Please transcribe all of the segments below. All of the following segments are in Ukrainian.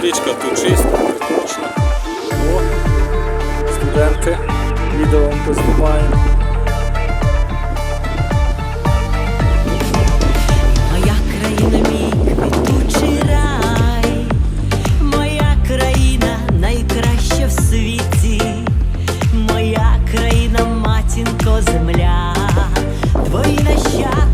Водичка тут чиста, приточна. О, студенти, відео вам познімаємо. Моя країна, мій квітучий рай, моя країна найкраща в світі, моя країна, матінко, земля, твої нащадки,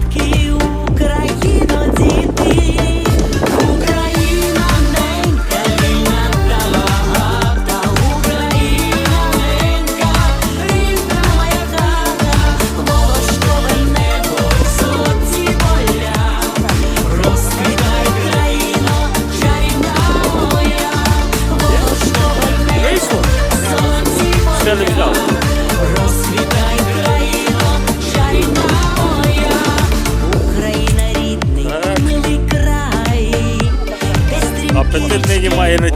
Ще не взяв. Україна рідний, край, де Апетит нині має на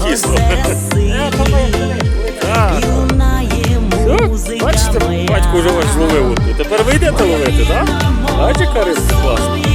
музика Бачите, батько вже вас зловив. Тепер ви йдете ловити, так? Бачите, яка рибка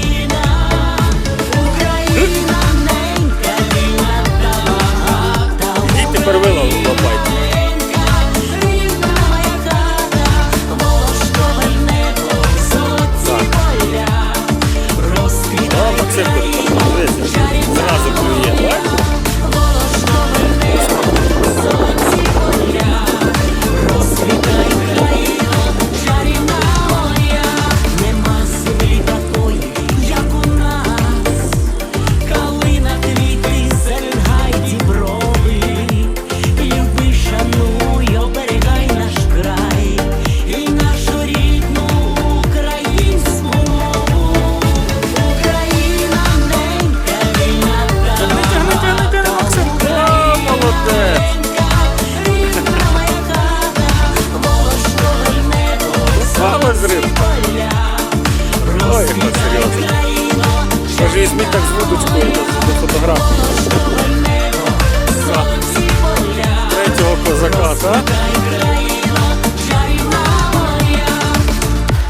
З Ой, серйозна. країно, Може, візьміть так з вудочкою до, фотографії. Третього козака, так?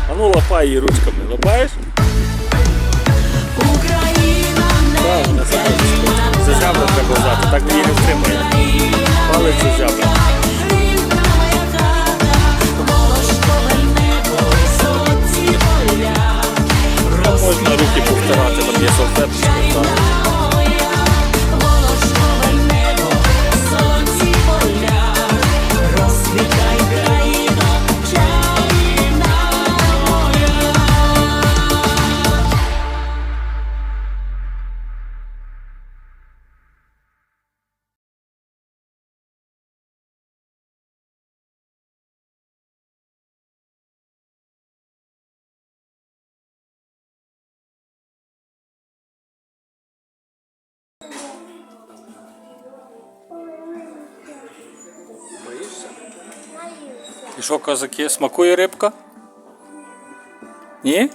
А ну лапай її ручками. Лапаєш? Україна зябра треба взяти, так її не втримає. Палець зябра. Можна руки повтирати, там є салфеточка. І що, козаки, смакує рибка? Ні?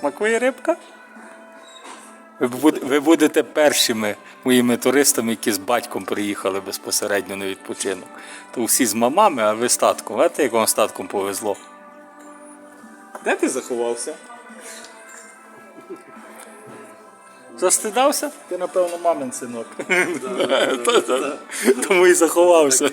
Смакує рибка? Ви, буд- ви будете першими моїми туристами, які з батьком приїхали безпосередньо на відпочинок. То всі з мамами, а ви з татком. Знаєте, як вам з татком повезло? Де ти заховався? Застидався? Ти, напевно, мамин синок. Тому і заховався.